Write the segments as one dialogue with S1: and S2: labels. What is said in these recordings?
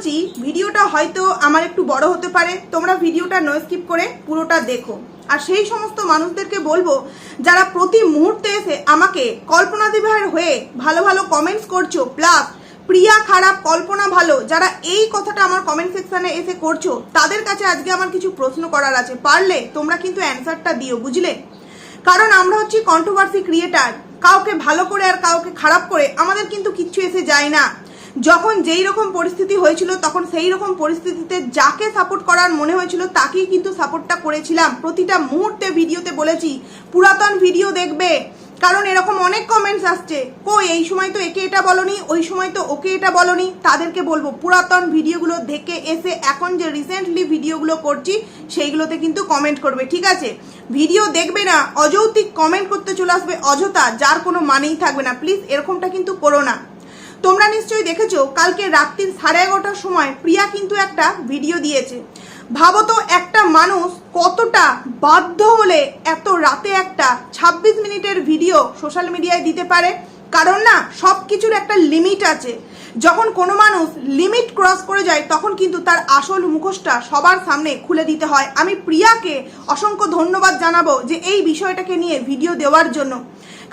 S1: বলছি, ভিডিওটা হয়তো আমার একটু বড় হতে পারে, তোমরা ভিডিওটা নো স্কিপ করে পুরোটা দেখো। আর সেই সমস্ত মানুষদেরকে বলব, যারা প্রতি মুহূর্তে এসে আমাকে কল্পনা দিভাইয়ের হয়ে ভালো ভালো কমেন্টস করছ প্লাস প্রিয়া খারাপ কল্পনা ভালো, যারা এই কথাটা আমার কমেন্ট সেকশনে এসে করছ, তাদের কাছে আজকে আমার কিছু প্রশ্ন করার আছে। পারলে তোমরা কিন্তু অ্যান্সারটা দিও, বুঝলে? কারণ আমরা হচ্ছি কন্ট্রোভার্সি ক্রিয়েটার কাউকে ভালো করে আর কাউকে খারাপ করে আমাদের কিন্তু কিচ্ছু এসে যায় না। যখন যেই রকম পরিস্থিতি হয়েছিল, তখন সেই রকম পরিস্থিতিতে যাকে সাপোর্ট করার মনে হয়েছিল, তাকেই কিন্তু সাপোর্টটা করেছিলাম। প্রতিটা মুহূর্তে ভিডিওতে বলেছি, পুরাতন ভিডিও দেখবে। কারণ এরকম অনেক কমেন্টস আসছে, কই, এই সময় তো একে এটা বলনি, ওই সময় তো ওকে এটা বলনি। তাদেরকে বলব, পুরাতন ভিডিওগুলো দেখে এসে এখন যে রিসেন্টলি ভিডিওগুলো করছি, সেইগুলোতে কিন্তু কমেন্ট করবে, ঠিক আছে? ভিডিও দেখবে না, অযৌক্তিক কমেন্ট করতে চলে আসবে অযথা, যার কোনো মানেই থাকবে না। প্লিজ এরকমটা কিন্তু করো না। তোমরা নিশ্চয়ই দেখেছ, কালকে রাত্রির সাড়ে এগারোটার সময় প্রিয়া কিন্তু একটা ভিডিও দিয়েছে। ভাবো তো একটা মানুষ কতটা বাধ্য হলে এত রাতে একটা ২৬ মিনিটের ভিডিও সোশ্যাল মিডিয়ায় দিতে পারে। কারণ না সব কিছুর একটা লিমিট আছে। যখন কোনো মানুষ লিমিট ক্রস করে যায়, তখন কিন্তু তার আসল মুখোশটা সবার সামনে খুলে দিতে হয়। আমি প্রিয়াকে অসংখ্য ধন্যবাদ জানাব যে এই বিষয়টাকে নিয়ে ভিডিও দেওয়ার জন্য।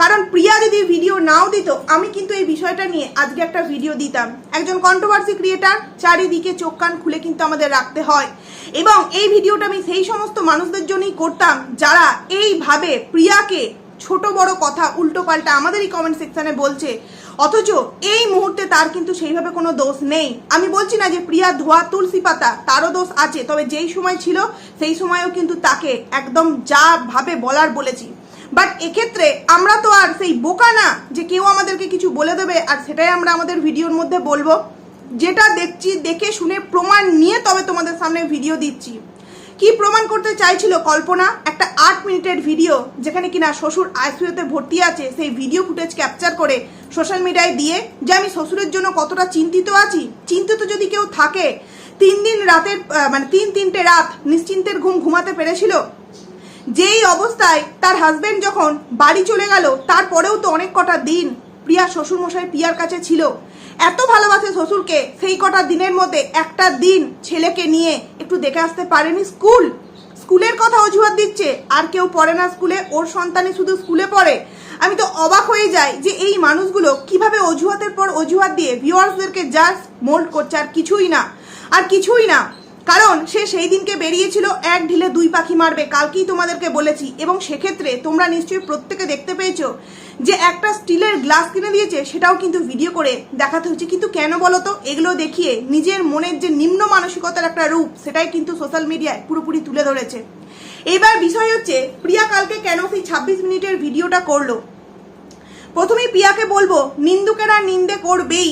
S1: কারণ প্রিয়া যদি ভিডিও নাও দিত, আমি কিন্তু এই বিষয়টা নিয়ে আজকে একটা ভিডিও দিতাম। একজন কন্ট্রোভার্সি ক্রিয়েটার চারিদিকে চোখ কান খুলে কিন্তু আমাদের রাখতে হয়। এবং এই ভিডিওটা আমি সেই সমস্ত মানুষদের জন্যই করতাম, যারা এইভাবে প্রিয়াকে ছোট বড় কথা উল্টো পাল্টা আমাদেরই কমেন্ট সেকশনে বলছে। অথচ এই মুহূর্তে তার কিন্তু সেইভাবে কোনো দোষ নেই। আমি বলছি না যে প্রিয়া ধোয়া তুলসী পাতা, তারও দোষ আছে, তবে যেই সময় ছিল, সেই সময়ও কিন্তু তাকে একদম যা ভাবে বলার বলেছি। বাট এক্ষেত্রে আমরা তো আর সেই বোকা না যে কেউ আমাদেরকে কিছু বলে দেবে, আর সেটাই আমরা আমাদের ভিডিওর মধ্যে বলব। যেটা দেখছি, দেখে শুনে প্রমাণ নিয়ে তবে তোমাদের সামনে ভিডিও দিচ্ছি। কি প্রমাণ করতে চাইছিল কল্পনা? একটা আট মিনিটের ভিডিও যেখানে কিনা শ্বশুর আইসিইউতে ভর্তি আছে, সেই ভিডিও ফুটেজ ক্যাপচার করে সোশ্যাল মিডিয়ায় দিয়ে যে আমি শ্বশুরের জন্য কতটা চিন্তিত আছি। চিন্তিত যদি কেউ থাকে, তিন দিন রাতের মানে তিন তিনটে রাত নিশ্চিন্তের ঘুম ঘুমাতে পেরেছিল যেই অবস্থায় তার হাজবেন্ড যখন বাড়ি চলে গেল, তারপরেও তো অনেক কটা দিন প্রিয়া শ্বশুরমশাই প্রিয়ার কাছে ছিল। এত ভালোবাসে শ্বশুরকে, সেই কটা দিনের মধ্যে একটা দিন ছেলেকে নিয়ে একটু দেখে আসতে পারেনি স্কুল। স্কুলের কথা অজুহাত দিচ্ছে, আর কেউ পড়ে না স্কুলে, ওর সন্তানই শুধু স্কুলে পড়ে। আমি তো অবাক হয়ে যাই যে এই মানুষগুলো কীভাবে অজুহাতের পর অজুহাত দিয়ে ভিউয়ার্সদেরকে জাস্ট মোল্ড করছে আর কিছুই না। আর কিছুই না কারণ সে সেই দিনকে বেরিয়েছিল, এক ঢিলে দুই পাখি মারবে, কালকেই তোমাদেরকে বলেছি। এবং সেক্ষেত্রে তোমরা নিশ্চয়ই প্রত্যেকে দেখতে পেয়েছ যে একটা স্টিলের গ্লাস কিনে দিয়েছে, সেটাও কিন্তু ভিডিও করে দেখাতে হচ্ছে। কিন্তু কেন বলো তো? এগুলো দেখিয়ে নিজের মনের যে নিম্ন মানসিকতার একটা রূপ, সেটাই কিন্তু সোশ্যাল মিডিয়ায় পুরোপুরি তুলে ধরেছে। এবার বিষয় হচ্ছে, প্রিয়া কালকে কেন সেই ছাব্বিশ মিনিটের ভিডিওটা করল? প্রথমেই প্রিয়াকে বলব, নিন্দুকেরা নিন্দে করবেই।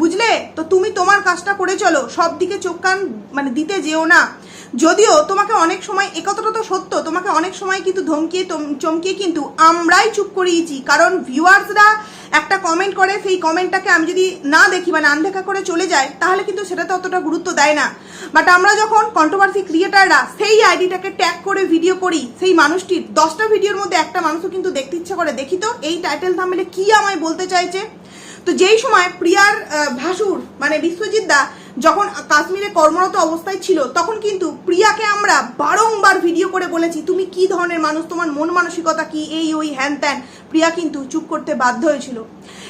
S1: বুঝলে? তো তুমি তোমার কাজটা করে চলো। সব দিকে চোখ কান মানে দিতে যেও না। যদিও তোমাকে অনেক সময় একথাটা তো সত্য, তোমাকে অনেক সময় কিন্তু ধমকিয়ে চমকিয়ে কিন্তু আমরাই চুপ করিয়েছি। কারণ ভিউয়ার্সরা একটা কমেন্ট করে, সেই কমেন্টটাকে আমি যদি না দেখি মানে আনদেখা করে চলে যায় তাহলে কিন্তু সেটাতে অতটা গুরুত্ব দেয় না। বাট আমরা যখন কন্ট্রোভার্সি ক্রিয়েটাররা সেই আইডিটাকে ট্যাগ করে ভিডিও করি, সেই মানুষটির, দশটা ভিডিওর মধ্যে একটা মানুষও কিন্তু দেখতে ইচ্ছা করে। দেখি তো, এই টাইটেল থামলে কি আমায় বলতে চাইছে? তো যেই সময় প্রিয়ার ভাসুর মানে বিশ্বজিৎ দা যখন কাশ্মীরে কর্মরত অবস্থায় ছিল, তখন কিন্তু প্রিয়াকে আমরা বারংবার ভিডিও করে বলেছি, তুমি কি ধরনের মানুষ? তোমার মন মানসিকতা কি? এই, ওই, হ্যান ত্যান। প্রিয়া কিন্তু চুপ করতে বাধ্য হয়েছিল।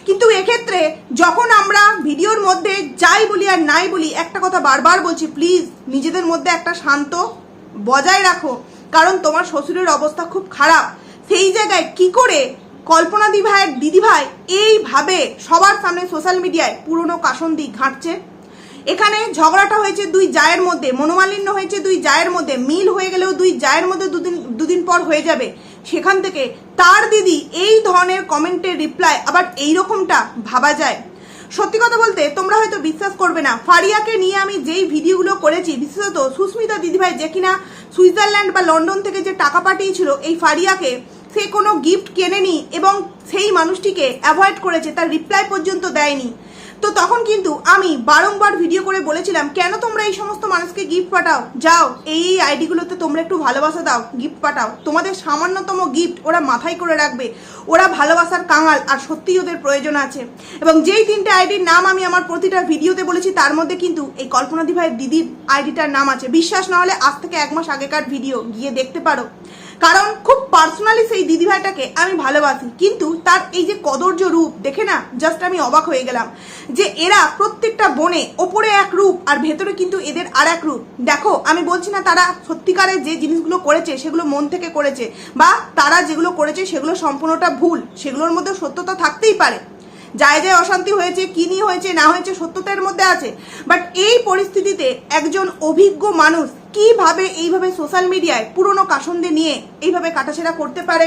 S1: কিন্তু এক্ষেত্রে যখন আমরা ভিডিওর মধ্যে যাই বলি আর নাই বলি, একটা কথা বারবার বলছি, প্লিজ, নিজেদের মধ্যে একটা শান্ত বজায় রাখো। কারণ তোমার শ্বশুরের অবস্থা খুব খারাপ। সেই জায়গায় কি করে কল্পনা দিদি ভাই, এইভাবে সবার সামনে সোশ্যাল মিডিয়ায় পুরনো কাসন্দি ঘাঁটছে। এখানে ঝগড়াটা হয়েছে দুই জায়ের মধ্যে, মনোমালিন্য হয়েছে দুই জায়ের মধ্যে, মিল হয়ে গেলেও দুই জায়ের মধ্যে দুদিন দুদিন পর হয়ে যাবে। সেখান থেকে তার দিদি এই ধরনের কমেন্টের রিপ্লাই আবার এই রকমটা ভাবা যায়। সত্যি কথা বলতে তোমরা হয়তো বিশ্বাস করবে না, ফারিয়াকে নিয়ে আমি যেই ভিডিওগুলো করেছি, বিশেষত সুস্মিতা দিদিভাই যে কিনা সুইজারল্যান্ড বা লন্ডন থেকে যে টাকা পাঠিয়েছিল, এই ফারিয়াকে সে কোনো গিফট কেনেনি এবং সেই মানুষটিকে অ্যাভয়েড করেছে, তার রিপ্লাই পর্যন্ত দেয়নি। তো তখন কিন্তু আমি বারংবার ভিডিও করে বলেছিলাম, কেন তোমরা এই সমস্ত মানুষকে গিফট পাঠাও? যাও, এই এই আইডিগুলোতে তোমরা একটু ভালোবাসা দাও গিফট পাঠাও। তোমাদের সামান্যতম গিফট ওরা মাথায় করে রাখবে। ওরা ভালোবাসার কাঙাল, আর সত্যিই ওদের প্রয়োজন আছে। এবং যেই তিনটে আইডির নাম আমি আমার প্রতিটা ভিডিওতে বলেছি, তার মধ্যে কিন্তু এই কল্পনাদি ভাইয়ের দিদির আইডিটার নাম আছে। বিশ্বাস না হলে আজ থেকে এক মাস আগেকার ভিডিও গিয়ে দেখতে পারো। কারণ খুব পার্সোনালি সেই দিদিভাইটাকে আমি ভালোবাসি। কিন্তু তার এই যে কদর্য রূপ, দেখে না জাস্ট আমি অবাক হয়ে গেলাম যে এরা প্রত্যেকটা বনে ওপরে এক রূপ আর ভেতরে কিন্তু এদের আর এক রূপ। দেখো, আমি বলছি না তারা সত্যিকারে যে জিনিসগুলো করেছে সেগুলো মন থেকে করেছে বা তারা যেগুলো করেছে সেগুলো সম্পূর্ণটা ভুল, সেগুলোর মধ্যে সত্যতা থাকতেই পারে। যায় যায় অশান্তি হয়েছে, কি নিয়ে হয়েছে, না হয়েছে, সত্যতার মধ্যে আছে। বাট এই পরিস্থিতিতে একজন অভিজ্ঞ মানুষ কীভাবে এইভাবে সোশ্যাল মিডিয়ায় পুরনো কাসন্দে নিয়ে এইভাবে কাটাছেড়া করতে পারে?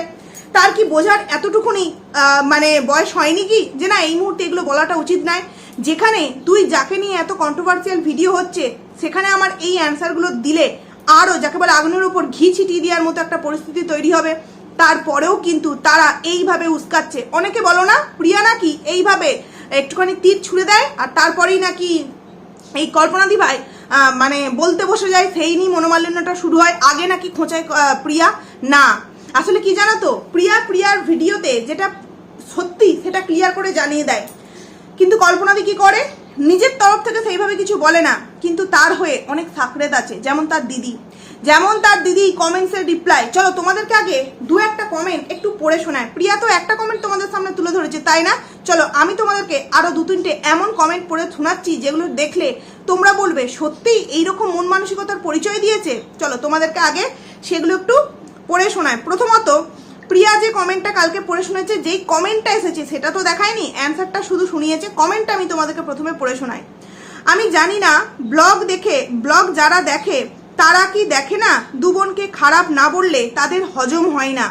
S1: তার কি বোঝার এতটুকুনি মানে বয়স হয়নি কি? যে না, এই মুহূর্তে এগুলো বলাটা উচিত নয়। যেখানে তুই যাকে নিয়ে এত কন্ট্রোভার্সিয়াল ভিডিও হচ্ছে, সেখানে আমার এই অ্যান্সারগুলো দিলে আরও যাকে বলে আগুনের উপর ঘি ছিটিয়ে দেওয়ার মতো একটা পরিস্থিতি তৈরি হবে। তারপরেও কিন্তু তারা এইভাবে উস্কাচ্ছে। অনেকে বলো না, প্রিয়া নাকি এইভাবে একটুখানি তীর ছুড়ে দেয় আর তারপরেই নাকি এই কল্পনাদি ভাই মানে বলতে বসে যায়, সেই নিয়ে মনোমালিন্যটা শুরু হয়। আগে নাকি খোঁচায় প্রিয়া? না। আসলে কি জানো তো? প্রিয়া প্রিয়ার ভিডিওতে যেটা সত্যি সেটা ক্লিয়ার করে জানিয়ে দেয়। কিন্তু কল্পনাদি কি করে? নিজের তরফ থেকে সেইভাবে কিছু বলে না। কিন্তু তার হয়ে অনেক সাকরেত আছে, যেমন তার দিদি। যেমন তার দিদি কমেন্টসের রিপ্লাই চলো, তোমাদেরকে আগে দু একটা কমেন্ট একটু পড়ে শোনায়। প্রিয়া তো একটা কমেন্ট তোমাদের সামনে তুলে ধরেছে, তাই না? চলো, আমি তোমাদেরকে আরও দু তিনটে এমন কমেন্ট পড়ে শোনাচ্ছি যেগুলো দেখলে তোমরা বলবে, সত্যিই এইরকম মন মানসিকতার পরিচয় দিয়েছে? চলো, তোমাদেরকে আগে সেগুলো একটু পড়ে শোনায়। প্রথমত, প্রিয়া যে কমেন্টটা কালকে পড়ে শুনেছে, যেই কমেন্টটা এসেছে, সেটা তো দেখায়নি। অ্যান্সারটা শুধু শুনিয়েছে কমেন্টটা আমি তোমাদেরকে প্রথমে পড়ে শোনাই। আমি জানি না ব্লগ দেখে ব্লগ যারা দেখে তারা কি দেখে না দুবনকে খারাপ না বললে তাদের হজম হয় না?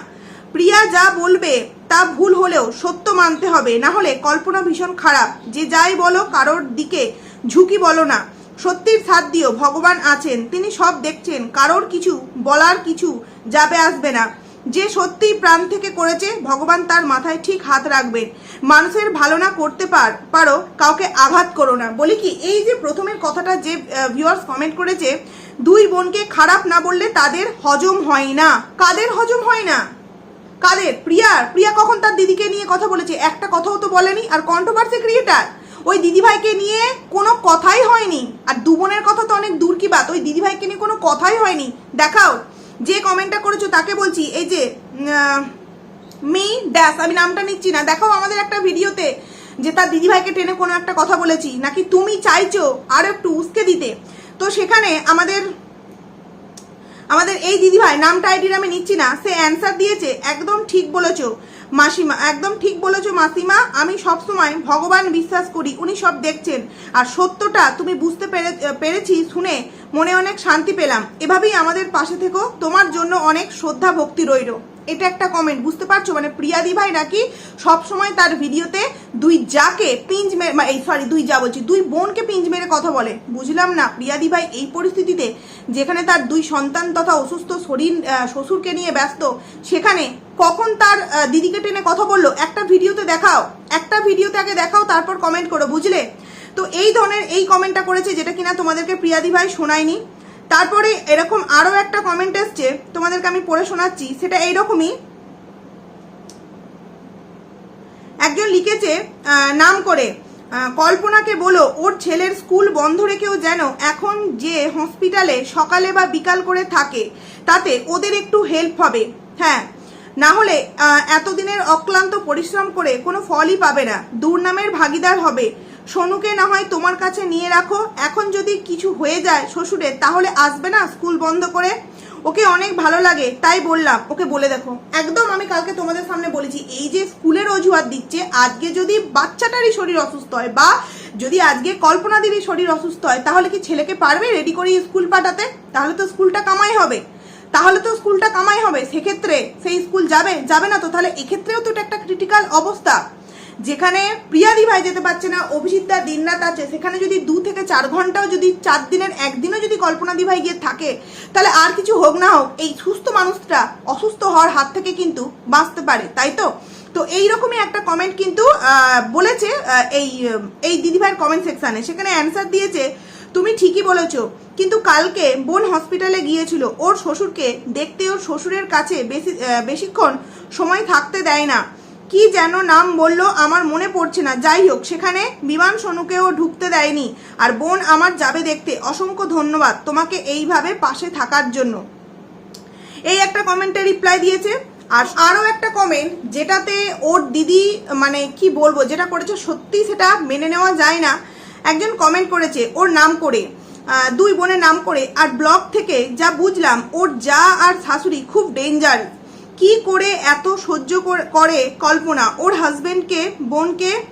S1: প্রিয়া যা বলবে তা ভুল হলেও সত্য মানতে হবে, না হলে কল্পনা ভীষণ খারাপ। যে যাই বলো কারোর দিকে ঝুঁকি বলো না। সত্যির সাথ দিও, ভগবান আছেন, তিনি সব দেখছেন, কারোর কিছু বলার কিছু যাবে আসবে না। যে সত্যিই প্রাণ থেকে করেছে, ভগবান তার মাথায় ঠিক হাত রাখবেন। মানুষের ভালো না করতে পার পারো, কাউকে আঘাত করো না। বলি কি, এই যে প্রথমের কথাটা যে ভিউয়ার্স কমেন্ট করেছে, দুই বোনকে খারাপ না বললে তাদের হজম হয় না। কাদের হজম হয় না? কাদের? প্রিয়ার। প্রিয়া কখন তার দিদিকে নিয়ে কথা বলেছে? একটা কথাও তো বলেনি। আর কন্ট্রোভার্সি ক্রিয়েটার ওই দিদিভাইকে নিয়ে কোনো কথাই হয়নি। আর দু বোনের কথা তো অনেক দূর কি বাত? ওই দিদিভাইকে নিয়ে কোনো কথাই হয়নি। দেখাও। যে কমেন্টটা করেছ তাকে বলছি, এই যে মি ড্যাস আমি নামটা নিচ্ছি না দেখো আমাদের একটা ভিডিওতে যে তার দিদিভাইকে টেনে কোনো একটা কথা বলেছি, নাকি তুমি চাইছো আরও একটু উস্কে দিতে। তো সেখানে আমাদের আমাদের এই দিদিভাই, নামটা আইডির আমি নিচ্ছি না, সে অ্যান্সার দিয়েছে, একদম ঠিক বলেছ। মাসিমা, একদম ঠিক বলেছ মাসিমা। আমি সবসময় ভগবান বিশ্বাস করি, উনি সব দেখছেন। আর সত্যটা তুমি বুঝতে পেরে পেরেছি শুনে মনে অনেক শান্তি পেলাম। এভাবেই আমাদের পাশে থেকো, তোমার জন্য অনেক শ্রদ্ধা ভক্তি রইল। এটা একটা কমেন্ট বুঝতে পারছ? মানে প্রিয়াদি ভাই নাকি সবসময় তার ভিডিওতে দুই যাকে পিঞ্জ মেরে এই সরি দুই যা বলছি, দুই বোনকে পিঞ্জ মেরে কথা বলে। বুঝলাম না, প্রিয়াদি ভাই এই পরিস্থিতিতে যেখানে তার দুই সন্তান তথা অসুস্থ শরীর শ্বশুরকে নিয়ে ব্যস্ত, সেখানে কখন তার দিদিকে টেনে কথা বলল? একটা ভিডিওতে দেখাও। একটা ভিডিওতে আগে দেখাও, তারপর কমেন্ট করো, বুঝলে? তো এই ধরনের এই কমেন্টটা করেছে যেটা কিনা তোমাদেরকে প্রিয়াদি ভাই শোনায়নি। তারপরে এরকম আরও একটা কমেন্ট এসছে, তোমাদেরকে আমি পড়ে শোনাচ্ছি। সেটা এইরকমই। একজন লিখেছে নাম করে কল্পনাকে বলো, ওর ছেলের স্কুল বন্ধ রেখেও যেন এখন যে হসপিটালে সকালে বা বিকাল করে থাকে, তাতে ওদের একটু হেল্প হবে। হ্যাঁ না হলে এতদিনের অক্লান্ত পরিশ্রম করে কোনো ফলই পাবে না। দুর্নামের ভাগিদার হবে। সোনুকে না হয় তোমার কাছে নিয়ে রাখো। এখন যদি কিছু হয়ে যায় শ্বশুরের তাহলে আসবে না স্কুল বন্ধ করে? ওকে অনেক ভালো লাগে, তাই বললাম। ওকে বলে দেখো। একদম আমি কালকে তোমাদের সামনে বলেছি, এই যে স্কুলের অজুহাত দিচ্ছে, আজকে যদি বাচ্চাটারই শরীর অসুস্থ হয় বা যদি আজকে কল্পনাদেরই শরীর অসুস্থ হয়, তাহলে কি ছেলেকে পারবে রেডি করে স্কুল পাঠাতে? তাহলে তো স্কুলটা কামাই হবে। তাহলে তো স্কুলটা কামাই হবে, সেক্ষেত্রে সেই স্কুল যাবে যাবে না তো? তাহলে এক্ষেত্রেও তো এটা একটা ক্রিটিক্যাল অবস্থা। যেখানে প্রিয়াদি ভাই যেতে পারছে না, অভিজিৎদা, দিনরাত আছে, সেখানে যদি দু থেকে চার ঘন্টাও যদি চার দিনের, একদিনও যদি কল্পনাদি ভাই গিয়ে থাকে, তাহলে আর কিছু হোক না হোক, এই সুস্থ মানুষটা অসুস্থ হওয়ার হাত থেকে কিন্তু বাঁচতে পারে, তাই তো? তো এইরকমই একটা কমেন্ট কিন্তু বলেছে এই এই দিদিভাইয়ের কমেন্ট সেকশানে সেখানে অ্যান্সার দিয়েছে, তুমি ঠিকই বলেছ কিন্তু কালকে বোন হসপিটালে গিয়েছিল। ওর শ্বশুরকে দেখতে ওর শ্বশুরের কাছে বেশি বেশিক্ষণ সময় থাকতে দেয় না। কি যেন নাম বলল আমার মনে পড়ছে না। যাই হোক, সেখানে বিমান সনুকেও ঢুকতে দেয়নি। আর বোন আমার যাবে দেখতে। অসংখ্য ধন্যবাদ তোমাকে এইভাবে পাশে থাকার জন্য। এই একটা কমেন্টে রিপ্লাই দিয়েছে। আর আরও একটা কমেন্ট যেটাতে ওর দিদি মানে কি বলব, যেটা করেছে সত্যি সেটা মেনে নেওয়া যায় না। একজন কমেন্ট করেছে, ওর নাম করে। দুই বোনের নাম করে আর ব্লগ থেকে যা বুঝলাম ওর যা আর শাশুড়ি খুব ডেঞ্জার কি করে এত সহ্য করে- কল্পনা? ওর হাজবেন্ডকে বোনকে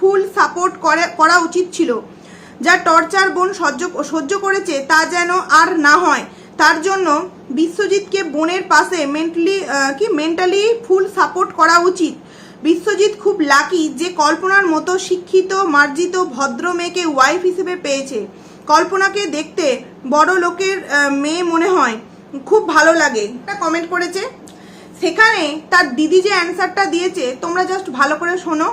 S1: ফুল সাপোর্ট করে, করা উচিত ছিল। যা টর্চার বোন সহ্য সহ্য করেছে তা যেন আর না হয়। তার জন্য বিশ্বজিৎকে বোনের পাশে মেন্টালি কি মেন্টালি ফুল সাপোর্ট করা উচিত। বিশ্বজিৎ খুব লাকি যে কল্পনার মতো শিক্ষিত, মার্জিত, ভদ্র মেয়েকে ওয়াইফ হিসেবে পেয়েছে। কল্পনাকে দেখতে বড় লোকের মেয়ে মনে হয়। খুব ভালো লাগে। একটা কমেন্ট করেছে, সেখানে তার দিদি যে অ্যান্সারটা দিয়েছে, তোমরা জাস্ট ভালো করে শোনো।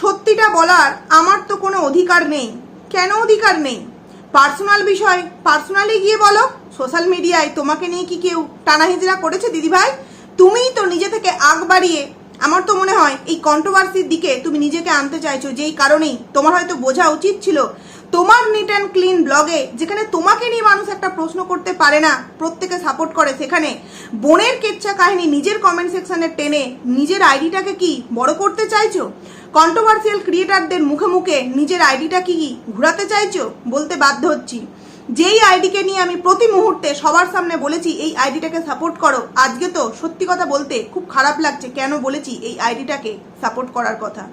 S1: সত্যিটা বলার আমার তো কোনো অধিকার নেই। কেন অধিকার নেই? পার্সোনাল বিষয়। পার্সোনালি গিয়ে বলো সোশ্যাল মিডিয়ায় তোমাকে নিয়ে কি কেউ টানা হিজড়া করেছে দিদিভাই? তুমিই তো নিজে থেকে আগ বাড়িয়ে, আমার তো মনে হয় এই কন্ট্রোভার্সির দিকে তুমি নিজেকে আনতে চাইছো, যেই কারণেই। তোমার হয়তো বোঝা উচিত ছিল তোমার নিট অ্যান্ড ক্লিন ব্লগে যেখানে তোমাকে নিয়ে মানুষ একটা প্রশ্ন করতে পারে না, প্রত্যেকে সাপোর্ট করে সেখানে। বোনের কেচ্ছা কাহিনী নিজের কমেন্ট সেকশনে টেনে, নিজের আইডিটাকে কি বড় করতে চাইছো? কন্ট্রোভার্সিয়াল ক্রিয়েটারদের মুখে মুখে নিজের আইডিটা কি ঘোরাতে চাইছো? বলতে বাধ্য হচ্ছি। যেই আইডিকে নিয়ে আমি প্রতি মুহূর্তে সবার সামনে বলেছি, এই আইডিটাকে সাপোর্ট করো। আজকে তো সত্যি কথা বলতে খুব খারাপ লাগছে কেন বলেছি এই আইডিটাকে সাপোর্ট করার কথা।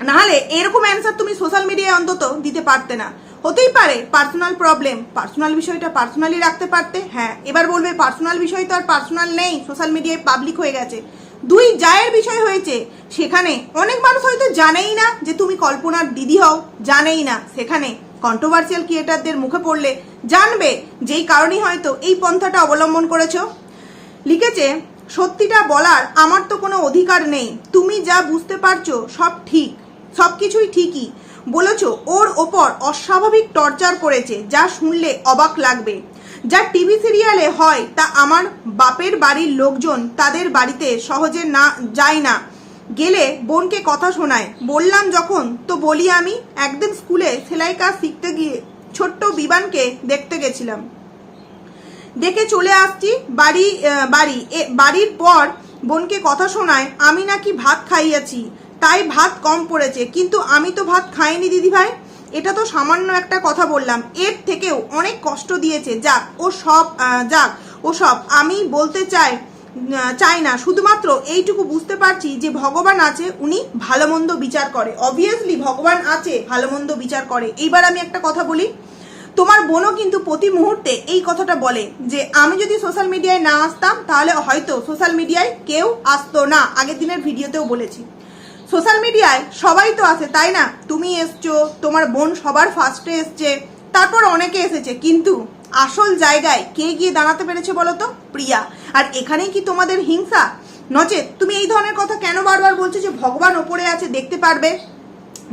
S1: নাহলে এরকম অ্যান্সার তুমি সোশ্যাল মিডিয়ায় অন্তত দিতে পারতে না। হতেই পারে পার্সোনাল প্রবলেম পার্সোনাল বিষয়টা পার্সোনালি রাখতে পারতে হ্যাঁ এবার বলবে পার্সোনাল বিষয় তো আর পার্সোনাল নেই সোশ্যাল মিডিয়ায় পাবলিক হয়ে গেছে। দুই জায়ের বিষয় হয়েছে, সেখানে অনেক মানুষ হয়তো জানেই না যে তুমি কল্পনার দিদি হও, জানেই না। সেখানে কন্ট্রোভার্সিয়াল ক্রিয়েটারদের মুখে পড়লে জানবে যেই কারণেই হয়তো এই পন্থাটা অবলম্বন করেছ। লিখেছে, সত্যিটা বলার আমার তো কোনো অধিকার নেই। তুমি যা বুঝতে পারছ সব ঠিক। সব কিছুই ঠিকই। বলেছ, ওর ওপর অস্বাভাবিক টর্চার করেছে, যা শুনলে অবাক লাগবে। যা টিভি সিরিয়ালে হয়, তা আমার বাপের বাড়ির লোকজন তাদের বাড়িতে সহজে না, যায় না। গেলে বোনকে কথা শোনায়। বললাম যখন, তো বলি আমি, একদিন স্কুলে সেলাই কাজ শিখতে গিয়ে ছোট্ট বিবানকে দেখতে গেছিলাম। দেখে চলে আসছি বাড়ি বাড়ি। বাড়ির পর বোনকে কথা শোনায়, আমি নাকি ভাত খাইয়াছি। তাই ভাত কম পড়েছে। কিন্তু আমি তো ভাত খাইনি দিদি ভাই এটা তো সামান্য একটা কথা বললাম। এর থেকেও অনেক কষ্ট দিয়েছে। যাক, ও সব যাক, ও সব। আমি বলতে চাই চাই না। শুধুমাত্র এইটুকু বুঝতে পারছি যে ভগবান আছে, উনি ভালো মন্দ বিচার করে। অবভিয়াসলি ভগবান আছে ভালো মন্দ বিচার করে। এইবার আমি একটা কথা বলি। তোমার বোনও কিন্তু প্রতি মুহূর্তে এই কথাটা বলে যে, আমি যদি সোশ্যাল মিডিয়ায় না আসতাম, তাহলে হয়তো সোশ্যাল মিডিয়ায় কেউ আসতো না। আগের দিনের ভিডিওতেও বলেছি। সোশ্যাল মিডিয়ায় সবাই তো আসে তাই না? তুমি এসছো, তোমার বোন সবার ফার্স্টে এসছে, তারপর অনেকে এসেছে, কিন্তু আসল জায়গায় কে গিয়ে দাঁড়াতে পেরেছে বলো তো? প্রিয়া। আর এখানেই কি তোমাদের হিংসা? নচেত, তুমি এই ধরনের কথা কেন বারবার বলছো যে ভগবান ওপরে আছে, দেখতে পারবে?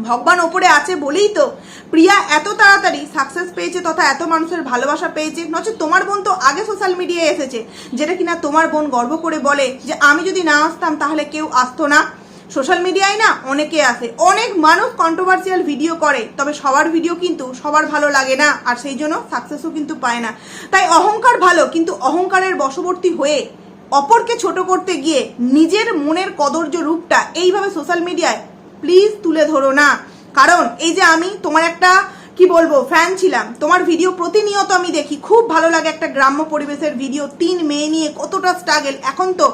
S1: ভগবান ওপরে আছে বলেই তো প্রিয়া এত তাড়াতাড়ি সাকসেস পেয়েছে তথা এত মানুষের ভালোবাসা পেয়েছে। নচেত তোমার বোন তো আগে সোশ্যাল মিডিয়ায় এসেছে, যেটা কিনা তোমার বোন গর্ব করে বলে যে, আমি যদি না আসতাম, তাহলে কেউ আসতো না। সোশ্যাল মিডিয়ায় না অনেকে আসে অনেক মানুষ কন্ট্রোভার্সিয়াল ভিডিও করে, তবে সবার ভিডিও কিন্তু সবার ভালো লাগে না, আর সেই জন্য সাকসেসও কিন্তু পায় না। তাই অহংকার ভালো, কিন্তু অহংকারের বশবর্তী হয়ে অপরকে ছোট করতে গিয়ে নিজের মনের কদর্য রূপটা এইভাবে সোশ্যাল মিডিয়ায় প্লিজ তুলে ধরো না। কারণ এই যে আমি তোমার একটা, কি বলব ফ্যান ছিলাম। তোমার ভিডিও প্রতিনিয়ত আমি দেখি। খুব ভালো লাগে একটা গ্রাম্য পরিবেশের ভিডিও তিন মেয়ে নিয়ে কতটা স্ট্রাগেল এখন তো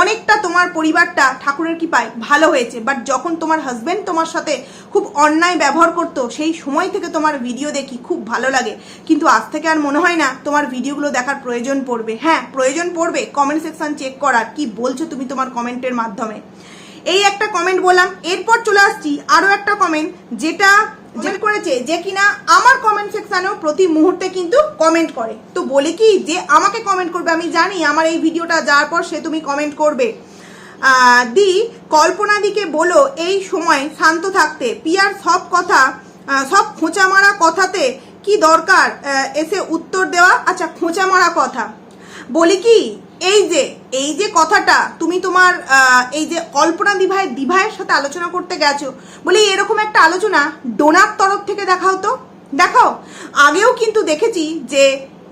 S1: অনেকটা তোমার পরিবারটা ঠাকুরের কি পায় ভালো হয়েছে বাট যখন তোমার হাজব্যান্ড তোমার সাথে খুব অন্যায় ব্যবহার করতো, সেই সময় থেকে তোমার ভিডিও দেখি, খুব ভালো লাগে। কিন্তু আজ থেকে আর মনে হয় না, তোমার ভিডিওগুলো দেখার প্রয়োজন পড়বে। হ্যাঁ প্রয়োজন পড়বে কমেন্ট সেকশন চেক করার। কি বলছো তুমি তোমার কমেন্টের মাধ্যমে? এই একটা কমেন্ট বললাম, এরপর চলে আসছি আরও একটা কমেন্ট যেটা যেটা করেছে যে কিনা আমার কমেন্ট সেকশনেও প্রতি মুহূর্তে কিন্তু কমেন্ট করে। তো বলে কি যে আমাকে কমেন্ট করবে, আমি জানি আমার এই ভিডিওটা যাওয়ার পর সে তুমি কমেন্ট করবে। দি কল্পনাদিকে বলো, এই সময় শান্ত থাকতে, পিয়ার সব কথা সব খোঁচা মারা কথাতে কি দরকার? এসে উত্তর দেওয়া আচ্ছা খোঁচা মারা কথা। বলি কি, এই যে এই যে কথাটা তুমি তোমার এই যে কল্পনা দিভাই, দিভাইয়ের সাথে আলোচনা করতে গেছো, বলি এরকম একটা আলোচনা ডোনার তরফ থেকে দেখাও তো। দেখাও। আগেও কিন্তু দেখেছি যে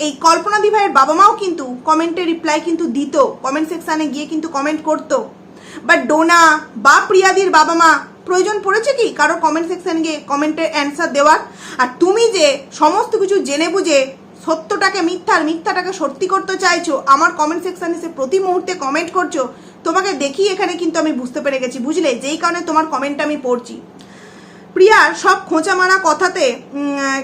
S1: এই কল্পনা দিভাইয়ের বাবা মাও কিন্তু কমেন্টে রিপ্লাই কিন্তু দিত কমেন্ট সেকশানে গিয়ে কিন্তু কমেন্ট করতো। বা ডোনা বা প্রিয়াদির বাবা মা প্রয়োজন পড়েছে কি? কারও কমেন্ট সেকশানে গিয়ে কমেন্টের অ্যান্সার দেওয়ার। আর তুমি যে সমস্ত কিছু জেনে বুঝে সত্যটাকে মিথ্যা আর মিথ্যাটাকে সত্যি করতে চাইছো, আমার কমেন্ট সেকশানে এসে প্রতি মুহূর্তে কমেন্ট করছ, তোমাকে দেখি এখানে কিন্তু আমি বুঝতে পেরে গেছি, বুঝলে? যেই কারণে তোমার কমেন্টটা আমি পড়ছি। প্রিয়ার সব খোঁচা মারা কথাতে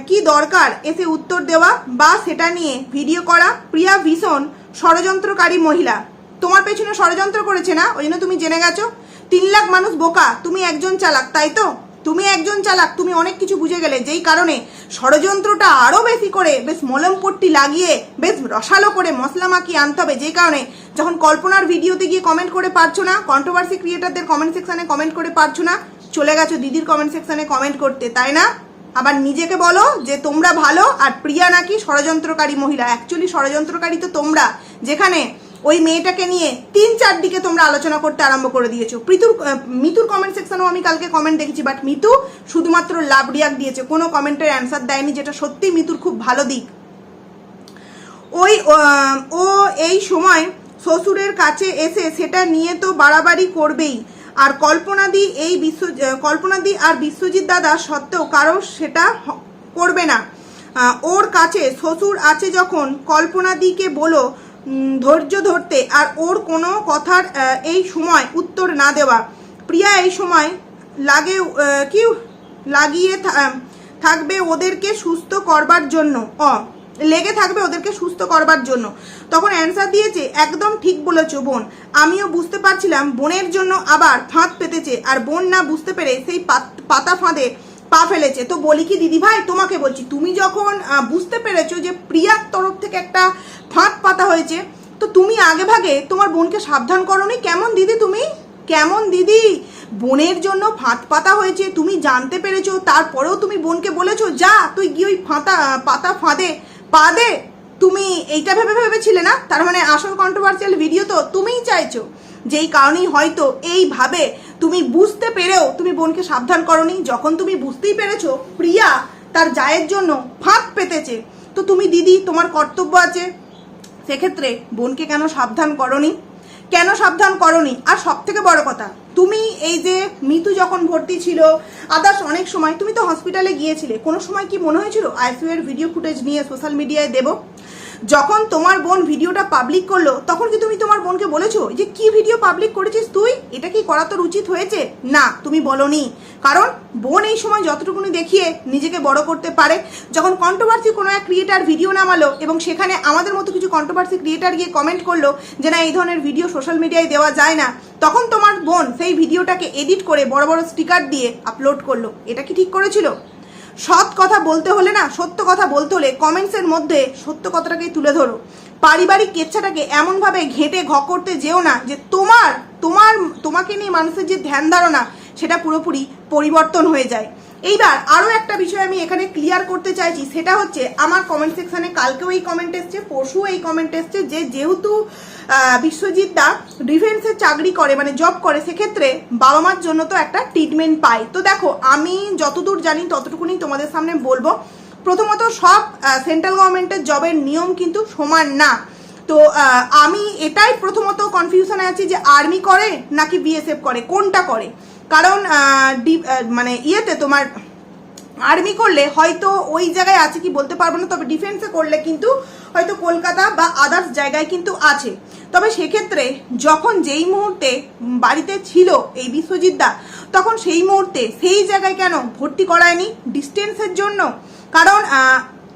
S1: কি দরকার? এসে উত্তর দেওয়া বা সেটা নিয়ে ভিডিও করা। প্রিয়া ভীষণ ষড়যন্ত্রকারী মহিলা। তোমার পেছনে ষড়যন্ত্র করেছে না? ওই জন্য তুমি জেনে গেছো? তিন লাখ মানুষ বোকা, তুমি একজন চালাক, তাই তো? তুমি একজন চালাক, তুমি অনেক কিছু বুঝে গেলে। যেই কারণে ষড়যন্ত্রটা আরও বেশি করে বেশ মলম পট্টি লাগিয়ে বেশ রসালো করে মশলা মাখিয়ে আনতে হবে। যেই কারণে যখন কল্পনার ভিডিওতে গিয়ে কমেন্ট করে পারছ না কন্ট্রোভার্সি ক্রিয়েটারদের কমেন্ট সেকশানে কমেন্ট করে পারছ না, চলে গেছো দিদির কমেন্ট সেকশানে কমেন্ট করতে, তাই না? আবার নিজেকে বলো যে তোমরা ভালো আর প্রিয়া নাকি ষড়যন্ত্রকারী মহিলা। অ্যাকচুয়ালি ষড়যন্ত্রকারী তো তোমরা। যেখানে ওই মেয়েটাকে নিয়ে তিন চার দিকে তোমরা আলোচনা করতে আরম্ভ করে দিয়েছ। প্রীতুর মিতুর কমেন্ট সেকশনেও আমি কালকে কমেন্ট দেখেছি বাট মিতু শুধুমাত্র লাভ রিয়াক্ট দিয়েছে। কোনো কমেন্টের অ্যান্সার দেয়নি, যেটা সত্যি মিতুর খুব ভালো দিক। ওই ও এই সময় শ্বশুরের কাছে এসে সেটা নিয়ে তো বাড়াবাড়ি করবেই। আর কল্পনাদি এই বিশ্ব কল্পনাদি আর বিশ্বজিৎ দাদা সত্ত্বেও কারও সেটা করবে না। ওর কাছে শ্বশুর আছে যখন কল্পনাদিকে বলো ধৈর্য ধরতে আর ওর কোনো কথার এই সময় উত্তর না দেওয়া। প্রিয়া এই সময় লাগে কি লাগিয়ে থাকবে ওদেরকে সুস্থ করবার জন্য। অ, লেগে থাকবে ওদেরকে সুস্থ করবার জন্য। তখন অ্যান্সার দিয়েছে, একদম ঠিক বলেছ, বোন। আমিও বুঝতে পারছিলাম, বোনের জন্য আবার ফাঁদ পেতেছে। আর বোন না বুঝতে পেরে সেই পাতা ফাঁদে পা ফেলেছে। তো বলি কি দিদি ভাই তোমাকে বলছি, তুমি যখন বুঝতে পেরেছ যে প্রিয়ার তরফ থেকে একটা ফাঁদ পাতা হয়েছে, তো তুমি আগে ভাগে তোমার বোনকে সাবধান করনি? কেমন দিদি তুমি? কেমন দিদি? বোনের জন্য ফাঁদ পাতা হয়েছে, তুমি জানতে পেরেছ, তারপরেও তুমি বোনকে বলেছ, যা, তুই গিয়ে ওই ফাঁতা, পাতা ফাঁদে, পা দে। তুমি এইটা ভেবে ভেবেছিলে না? তার মানে আসল কন্ট্রোভার্সিয়াল ভিডিও তো তুমিই চাইছো। যেই কারণেই হয়তো এইভাবে তুমি বুঝতে পেরেও তুমি বোনকে সাবধান করনি। যখন তুমি বুঝতেই পেরেছ, প্রিয়া তার জায়ের জন্য ফাঁক পেতেছে। তো তুমি দিদি, তোমার কর্তব্য আছে। সেক্ষেত্রে বোনকে কেন সাবধান করনি? কেন সাবধান করনি? আর সব থেকে বড় কথা, তুমি এই যে মিতু যখন ভর্তি ছিল আদার্স অনেক সময়, তুমি তো হসপিটালে গিয়েছিলে, কোনো সময় কি মনে হয়েছিল? আইসিইউ এর ভিডিও ফুটেজ নিয়ে সোশ্যাল মিডিয়ায় দেবো? যখন তোমার বোন ভিডিওটা পাবলিক করল, তখন কি তুমি তোমার বোনকে বলেছ যে, কি ভিডিও পাবলিক করেছিস তুই? এটা কি করা তোর উচিত হয়েছে? না, তুমি বলনি। কারণ বোন এই সময় যতটুকুনি দেখিয়ে নিজেকে বড় করতে পারে, যখন কন্ট্রোভার্সি কোনো এক ক্রিয়েটার ভিডিও নামালো এবং সেখানে আমাদের মতো কিছু কন্ট্রোভার্সি ক্রিয়েটার গিয়ে কমেন্ট করল যে, না, এই ধরনের ভিডিও সোশ্যাল মিডিয়ায় দেওয়া যায় না। তখন তোমার বোন সেই ভিডিওটাকে এডিট করে বড় বড় স্টিকার দিয়ে আপলোড করল। এটা কি ঠিক করেছিল? সৎ কথা বলতে হলে না, সত্য কথা বলতে হলে কমেন্টসের মধ্যে সত্য কথাটাকেই তুলে ধরো। পারিবারিক কেচ্ছাটাকে এমনভাবে ঘেঁটে ঘ করতে যেও না যে তোমার তোমার, তোমাকে নিয়ে মানুষের যে ধ্যান ধারণা, সেটা পুরোপুরি পরিবর্তন হয়ে যায়। এইবার আরও একটা বিষয় আমি এখানে ক্লিয়ার করতে চাইছি, সেটা হচ্ছে আমার কমেন্ট সেকশনে কালকেও এই কমেন্ট এসছে পরশু এই কমেন্ট এসছে যে যেহেতু বিশ্বজিৎ দা ডিফেন্সে চাকরি করে মানে জব করে, সেক্ষেত্রে বাবা মার জন্য তো একটা ট্রিটমেন্ট পায়। তো দেখো, আমি যতদূর জানি ততটুকুনি তোমাদের সামনে বলব। প্রথমত সব সেন্ট্রাল গভর্নমেন্টের জবের নিয়ম কিন্তু সমান না। তো আমি এটাই প্রথমত কনফিউশনে আছি যে আর্মি করে নাকি বিএসএফ করে, কোনটা করে? কারণ মানে ইয়েতে তোমার আর্মি করলে হয়তো ওই জায়গায় আছে কি বলতে পারব না, তবে ডিফেন্সে করলে কিন্তু হয়তো কলকাতা বা আদার্স জায়গায় কিন্তু আছে। তবে সেক্ষেত্রে যখন যেই মুহূর্তে বাড়িতে ছিল এই বিশ্বজিৎ দা, তখন সেই মুহূর্তে সেই জায়গায় কেন ভর্তি করায়নি ডিস্টেন্সের জন্য? কারণ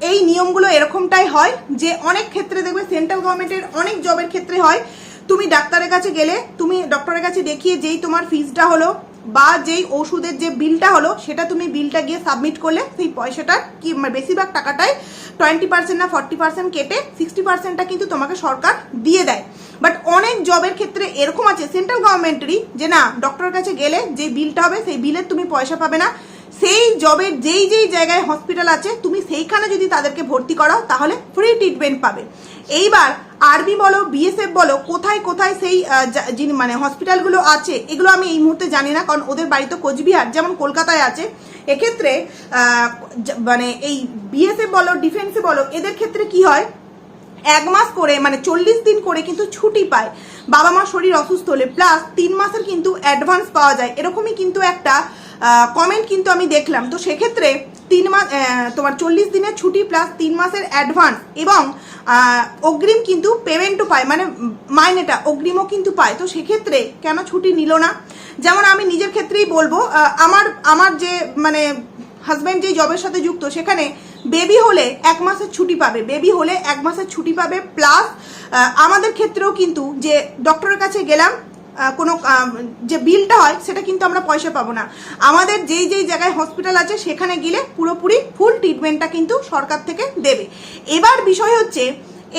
S1: এই নিয়মগুলো এরকমটাই হয় যে অনেক ক্ষেত্রে দেখবে সেন্ট্রাল গভর্নমেন্টের অনেক জবের ক্ষেত্রে হয়, তুমি ডাক্তারের কাছে গেলে, তুমি ডক্টরের কাছে দেখিয়ে যেই তোমার ফিজটা হলো বা যেই ওষুধের যে বিলটা হলো, সেটা তুমি বিলটা গিয়ে সাবমিট করলে, সেই পয়সাটার কি মানে বেশিরভাগ টাকাটাই টোয়েন্টি পার্সেন্ট না ফর্টি পার্সেন্ট কেটে সিক্সটি পার্সেন্টটা কিন্তু তোমাকে সরকার দিয়ে দেয়। বাট অনেক জবের ক্ষেত্রে এরকম আছে সেন্ট্রাল গভর্নমেন্টেরই যে না ডক্টরের কাছে গেলে যে বিলটা হবে, সেই বিলের তুমি পয়সা পাবে না। সেই জবের যেই যেই জায়গায় হসপিটাল আছে, তুমি সেইখানে যদি তাদেরকে ভর্তি করাও, তাহলে ফ্রি ট্রিটমেন্ট পাবে। এইবার আরবি বলো বিএসএফ বলো, কোথায় কোথায় সেই যিনি মানে হসপিটালগুলো আছে, এগুলো আমি এই মুহূর্তে জানি না, কারণ ওদের বাড়ি তো কোচবিহার, যেমন কলকাতায় আছে। এক্ষেত্রে মানে এই বিএসএফ বলো ডিফেন্সে বলো, এদের ক্ষেত্রে কি হয়? এক মাস করে মানে চল্লিশ দিন করে কিন্তু ছুটি পায়। বাবা মা শরীর অসুস্থ হলে প্লাস তিন মাসের কিন্তু অ্যাডভান্স পাওয়া যায়। এরকমই কিন্তু একটা কমেন্ট কিন্তু আমি দেখলাম। তো সেক্ষেত্রে তিন মাস তোমার চল্লিশ দিনের ছুটি প্লাস তিন মাসের অ্যাডভান্স এবং অগ্রিম কিন্তু পেমেন্টও পায় মানে মাইনেটা, অগ্রিমও কিন্তু পায়। তো সেক্ষেত্রে কেন ছুটি নিল না? যেমন আমি নিজের ক্ষেত্রেই বলব আমার আমার যে মানে হাজব্যান্ড যে জবের সাথে যুক্ত, সেখানে বেবি হলে এক মাসের ছুটি পাবে। বেবি হলে এক মাসের ছুটি পাবে প্লাস আমাদের ক্ষেত্রেও কিন্তু যে ডক্টরের কাছে গেলাম কোনো যে বিলটা হয়, সেটা কিন্তু আমরা পয়সা পাবো না। আমাদের যেই যেই জায়গায় হসপিটাল আছে, সেখানে গেলে পুরোপুরি ফুল ট্রিটমেন্টটা কিন্তু সরকার থেকে দেবে। এবার বিষয় হচ্ছে,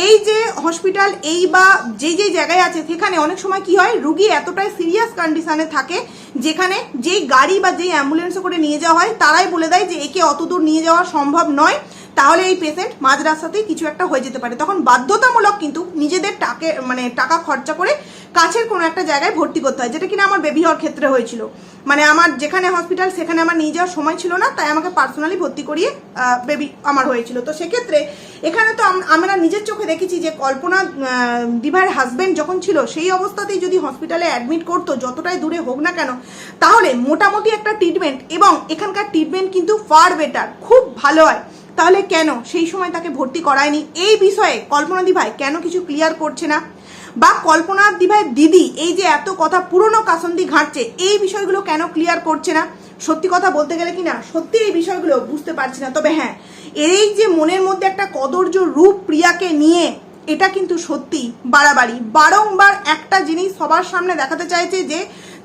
S1: এই যে হসপিটাল এই বা যে যে জায়গায় আছে, সেখানে অনেক সময় কি হয়, রুগী এতটাই সিরিয়াস কন্ডিশনে থাকে, যেখানে যেই গাড়ি বা যেই অ্যাম্বুলেন্সে করে নিয়ে যাওয়া হয়, তারাই বলে দেয় যে, একে অত দূর নিয়ে যাওয়া সম্ভব নয়। তাহলে এই পেশেন্ট মাঝ রাস্তাতেই কিছু একটা হয়ে যেতে পারে। তখন বাধ্যতামূলক কিন্তু নিজেদের টাকে মানে টাকা খরচা করে কাছের কোনো একটা জায়গায় ভর্তি করতে হয়, যেটা কিনা আমার বেবি হওয়ার ক্ষেত্রে হয়েছিল। মানে আমার যেখানে হসপিটাল সেখানে আমার নিয়ে যাওয়ার সময় ছিল না, তাই আমাকে পার্সোনালি ভর্তি করিয়ে বেবি আমার হয়েছিল। তো সেক্ষেত্রে এখানে তো আমরা নিজের চোখে দেখেছি যে কল্পনা দিভার হাজবেন্ড যখন ছিল, সেই অবস্থাতেই যদি হসপিটালে অ্যাডমিট করতো, যতটাই দূরে হোক না কেন, তাহলে মোটামুটি একটা ট্রিটমেন্ট এবং এখানকার ট্রিটমেন্ট কিন্তু ফার বেটার খুব ভালো হয়। তাহলে কেন সেই সময় তাকে ভর্তি করায়নি? এই বিষয়ে কল্পনা দিভাই কেন কিছু ক্লিয়ার করছে না? বা কল্পনা দিভাইয়ের দিদি এই যে এত কথা পুরনো কাসন্দি ঘাঁটছে, এই বিষয়গুলো কেন ক্লিয়ার করছে না? সত্যি কথা বলতে গেলে কি না, সত্যি এই বিষয়গুলো বুঝতে পারছি না। তবে হ্যাঁ এই যে মনের মধ্যে একটা কদর্য রূপ প্রিয়াকে নিয়ে এটা কিন্তু সত্যি বাড়াবাড়ি। বারংবার একটা জিনিস সবার সামনে দেখাতে চাইছে যে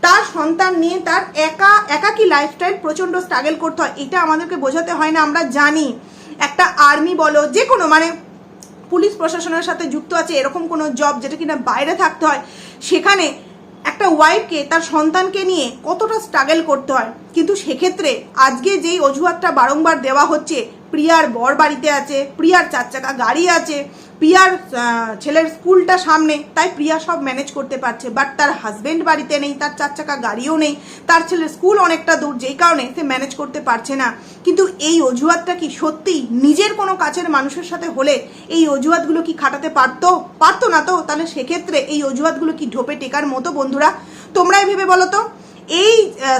S1: তার সন্তান নিয়ে তার একা, একাকী লাইফস্টাইল প্রচণ্ড স্ট্রাগল করতে হয়। এটা আমাদেরকে বোঝাতে হয় না, আমরা জানি। একটা আর্মি বলো, যে কোনো মানে পুলিশ প্রশাসনের সাথে যুক্ত আছে, এরকম কোনো জব যেটা কিনা বাইরে থাকতে হয়, সেখানে একটা ওয়াইফকে তার সন্তানকে নিয়ে কতটা স্ট্রাগল করতে হয়। কিন্তু সেক্ষেত্রে আজকে যেই অজুহাতটা বারংবার দেওয়া হচ্ছে প্রিয়ার বর বাড়িতে আছে, প্রিয়ার চার চাকা গাড়ি আছে, প্রিয়ার ছেলের স্কুলটা সামনে, তাই প্রিয়া সব ম্যানেজ করতে পারছে বাট তার হাজব্যান্ড বাড়িতে নেই, তার চার চাকা গাড়িও নেই, তার ছেলের স্কুল অনেকটা দূর, যেই কারণে সে ম্যানেজ করতে পারছে না। কিন্তু এই অজুহাতটা কি সত্যি নিজের কোনো কাছের মানুষের সাথে হলে এই অজুহাতগুলো কি খাটাতে পারতো? পারতো না তো? তাহলে সেক্ষেত্রে এই অজুহাতগুলো কি ঢোপে টেকার মতো বন্ধুরা? তোমরাই ভেবে বলো তো? এই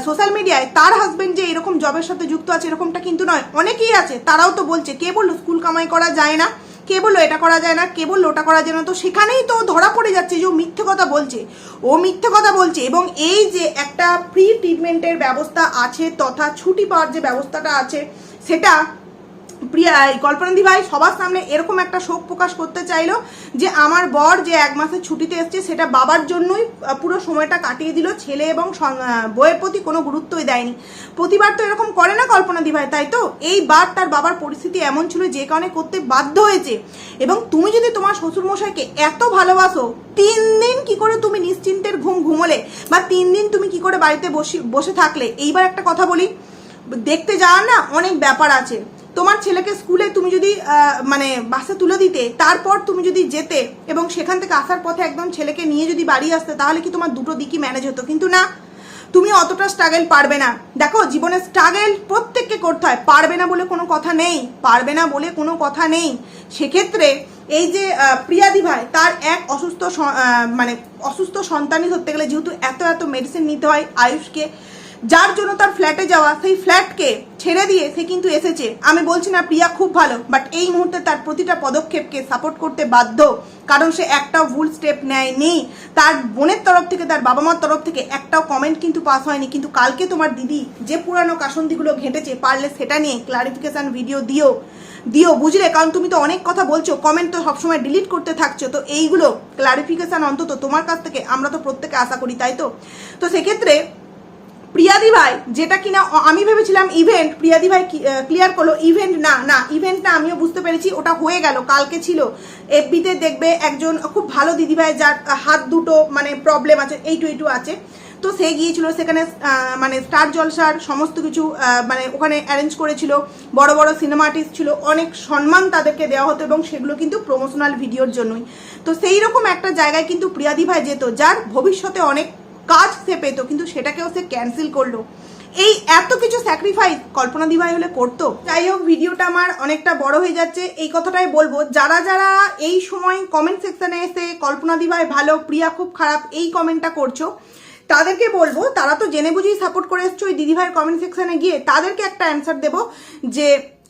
S1: সোশ্যাল মিডিয়ায় তার হাজব্যান্ড যে এরকম জবের সাথে যুক্ত আছে এরকমটা কিন্তু নয়। অনেকেই আছে, তারাও তো বলছে, কে বলল স্কুল কামাই করা যায় না? কে বলল এটা করা যায় না? কে বলল ওটা করা যায় না? তো সেখানেই তো ধরা পড়ে যাচ্ছে যে ও মিথ্যে কথা বলছে। ও মিথ্যে কথা বলছে এবং এই যে একটা ফ্রি ট্রিটমেন্টের ব্যবস্থা আছে তথা ছুটি পাওয়ার যে ব্যবস্থাটা আছে, সেটা প্রিয়া কল্পনাদি ভাই সবার সামনে এরকম একটা শোক প্রকাশ করতে চাইলো যে আমার বর যে এক মাসের ছুটিতে এসছে সেটা বাবার জন্যই পুরো সময়টা কাটিয়ে দিল। ছেলে এবং বইয়ের প্রতি কোনো গুরুত্বই দেয়নি। প্রতিবার তো এরকম করে না কল্পনাদি ভাই, তাই তো? এই বার তার বাবার পরিস্থিতি এমন ছিল যে কারণে করতে বাধ্য হয়েছে। এবং তুমি যদি তোমার শ্বশুরমশাইকে এত ভালোবাসো, তিন দিন কি করে তুমি নিশ্চিন্তের ঘুম ঘুমোলে? বা তিন দিন তুমি কি করে বাড়িতে বসে বসে থাকলে? এইবার একটা কথা বলি। দেখতে যাওয়ার না অনেক ব্যাপার আছে। তোমার ছেলেকে স্কুলে তুমি যদি মানে বাসে তুলে দিতে, তারপর তুমি যদি যেতে এবং সেখান থেকে আসার পথে একদম ছেলেকে নিয়ে যদি বাড়ি আসতে, তাহলে কি তোমার দুটো দিকই ম্যানেজ হতো? কিন্তু না, তুমি অতটা স্ট্রাগেল পারবে না। দেখো, জীবনে স্ট্রাগেল প্রত্যেককে করতে হয়। পারবে না বলে কোনো কথা নেই, পারবে না বলে কোনো কথা নেই। সেক্ষেত্রে এই যে প্রিয়াদি ভাই, তার এক অসুস্থ মানে অসুস্থ সন্তানই ধরতে গেলে যেহেতু এত এত মেডিসিন নিতে হয় আয়ুষকে যার জন্য তার ফ্ল্যাটে যাওয়া, সেই ফ্ল্যাটকে ছেড়ে দিয়ে সে কিন্তু এসেছে। আমি বলছি না, প্রিয়া খুব ভালো বাট এই মুহূর্তে তার প্রতিটা পদক্ষেপকে সাপোর্ট করতে বাধ্য। কারণ সে একটাও ভুল স্টেপ নেয়নি। তার বোনের তরফ থেকে, তার বাবা মার তরফ থেকে একটাও কমেন্ট কিন্তু পাস হয়নি। কিন্তু কালকে তোমার দিদি যে পুরানো কাসন্দিগুলো ঘেঁটেছে, পারলে সেটা নিয়ে ক্লারিফিকেশান ভিডিও দিও। দিও, বুঝলে? কারণ তুমি তো অনেক কথা বলছো কমেন্ট তো সবসময় ডিলিট করতে থাকছো। তো এইগুলো ক্লারিফিকেশন অন্তত তোমার কাছ থেকে আমরা তো প্রত্যেকে আশা করি, তাই তো? তো সেক্ষেত্রে প্রিয়াদি ভাই, যেটা কিনা আমি ভেবেছিলাম ইভেন্ট প্রিয়াদি ভাই ক্লিয়ার করল ইভেন্ট না না ইভেন্ট না, আমিও বুঝতে পেরেছি, ওটা হয়ে গেল, কালকে ছিল। এফবিতে দেখবে একজন খুব ভালো দিদি ভাই, যার হাত দুটো মানে প্রবলেম আছে, এইটু এইটু আছে। তো সে গিয়েছিল, সেখানে মানে স্টার জলসার সমস্ত কিছু মানে ওখানে অ্যারেঞ্জ করেছিল। বড় বড় সিনেমা আর্টিস্ট ছিল। অনেক সম্মান তাদেরকে দেওয়া হতো এবং সেগুলো কিন্তু প্রমোশনাল ভিডিওর জন্যই। তো সেই রকম একটা জায়গায় কিন্তু প্রিয়াদি ভাই যেত, যার ভবিষ্যতে অনেক কাজ সে পেতো, কিন্তু সেটাকেও সে ক্যান্সেল করল। এই এত কিছু স্যাক্রিফাইস কল্পনা দিভাই হলে করতো। যাই হোক, ভিডিওটা আমার অনেকটা বড় হয়ে যাচ্ছে। এই কথাটাই বলব, যারা যারা এই সময় কমেন্ট সেকশনে এসে কল্পনা দিভাই ভালো, প্রিয়া খুব খারাপ, এই কমেন্টটা করছ, তাদেরকে বলব, তারা তো জেনে বুঝেই সাপোর্ট করে এসছো ওই দিদিভাইয়ের কমেন্ট সেকশানে গিয়ে, তাদেরকে একটা অ্যান্সার দেবো যে,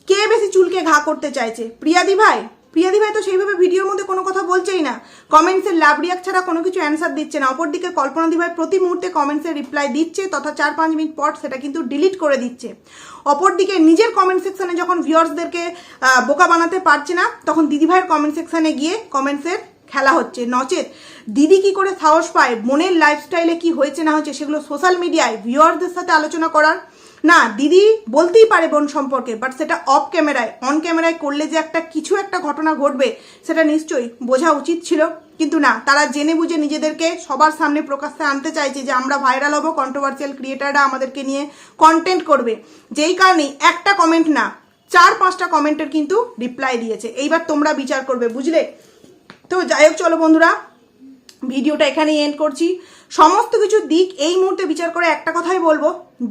S1: কে বেশি চুলকে ঘা করতে চাইছে? প্রিয়াদি ভাই প্রিয়াদি ভাই তো সেইভাবে ভিডিওর মধ্যে কোনো কথা বলছেই না। কমেন্টসের লাভ রিয়াক ছাড়া কোনো কিছু অ্যান্সার দিচ্ছে না। অপরদিকে কল্পনা দিভাই প্রতি মুহূর্তে কমেন্টসের রিপ্লাই দিচ্ছে, তথা চার পাঁচ মিনিট পর সেটা কিন্তু ডিলিট করে দিচ্ছে। অপরদিকে নিজের কমেন্ট সেকশানে যখন ভিউয়ার্সদেরকে বোকা বানাতে পারছে না, তখন দিদিভাইয়ের কমেন্ট সেকশানে গিয়ে কমেন্টসের খেলা হচ্ছে। নচেত দিদি কি করে সাহস পায়, মনের লাইফস্টাইলে কি হয়েছে না হয়েছে, সেগুলো সোশ্যাল মিডিয়ায় ভিউয়ার্সদের সাথে আলোচনা করার। না, দিদি বলতেই পারে বোন সম্পর্কে বাট সেটা অফ ক্যামেরায় অন ক্যামেরায় করলে যে একটা, কিছু একটা ঘটনা ঘটবে, সেটা নিশ্চয়ই বোঝা উচিত ছিল। কিন্তু না, তারা জেনে বুঝে নিজেদেরকে সবার সামনে প্রকাশ্যে আনতে চাইছে যে আমরা ভাইরাল হব কন্ট্রোভার্সিয়াল ক্রিয়েটাররা আমাদেরকে নিয়ে কন্টেন্ট করবে। যেই কারণে একটা কমেন্ট না, চার পাঁচটা কমেন্টের কিন্তু রিপ্লাই দিয়েছে। এইবার তোমরা বিচার করবে, বুঝলে? তো যাই হোক, চলো বন্ধুরা, ভিডিওটা এখানেই এন্ড করছি। সমস্ত কিছু দিক এই মুহূর্তে বিচার করে একটা কথাই বলব।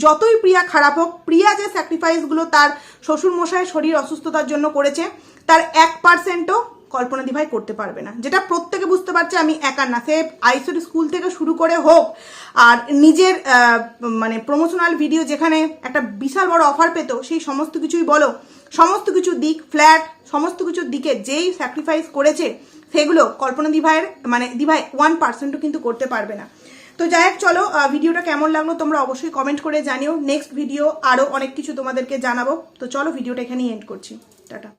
S1: যতই প্রিয়া খারাপ হোক, প্রিয়া যে স্যাক্রিফাইসগুলো তার শ্বশুর মশাইয়ের শরীর অসুস্থতার জন্য করেছে, তার এক পার্সেন্টও কল্পনা দিভাই করতে পারবে না। যেটা প্রত্যেকে বুঝতে পারছে, আমি একা না। সে আইসোডি স্কুল থেকে শুরু করে হোক, আর নিজের মানে প্রমোশনাল ভিডিও যেখানে একটা বিশাল বড় অফার পেতো, সেই সমস্ত কিছুই বলো। সমস্ত কিছু দিক ফ্ল্যাট সমস্ত কিছুর দিকে যেই স্যাক্রিফাইস করেছে, সেগুলো কল্পনা দিভাইয়ের মানে দিভাই ওয়ান পার্সেন্টও কিন্তু করতে পারবে না। তো যাই হোক, চলো ভিডিওটা কেমন লাগল তোমরা অবশ্যই কমেন্ট করে জানিও। নেক্সট ভিডিও আরও অনেক কিছু তোমাদেরকে জানাব। তো চলো, ভিডিওটা এখানেই এন্ড করছি। টাটা।